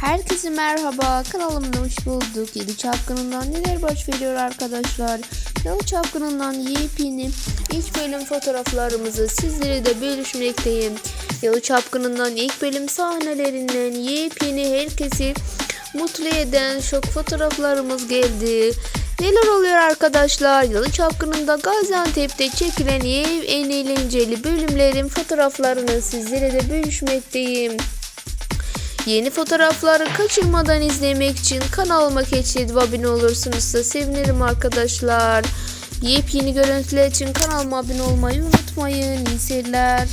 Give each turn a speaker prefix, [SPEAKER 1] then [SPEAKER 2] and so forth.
[SPEAKER 1] Herkese merhaba kanalıma hoş bulduk. Yalı Çapkını'ndan neler baş veriyor arkadaşlar? Yalı Çapkını'ndan yepyeni ilk bölüm fotoğraflarımızı sizlere de bölüşmekteyim. Yalı Çapkını'ndan ilk bölüm sahnelerinden yepyeni herkesi mutlu eden şok fotoğraflarımız geldi. Neler oluyor arkadaşlar? Yalı Çapkını'nda Gaziantep'te çekilen en eğlenceli bölümlerin fotoğraflarını sizlere de bölüşmekteyim. Yeni fotoğrafları kaçırmadan izlemek için kanalıma keşfedip abone olursunuz da sevinirim arkadaşlar. Yepyeni görüntüler için kanalıma abone olmayı unutmayın. İyi seyirler.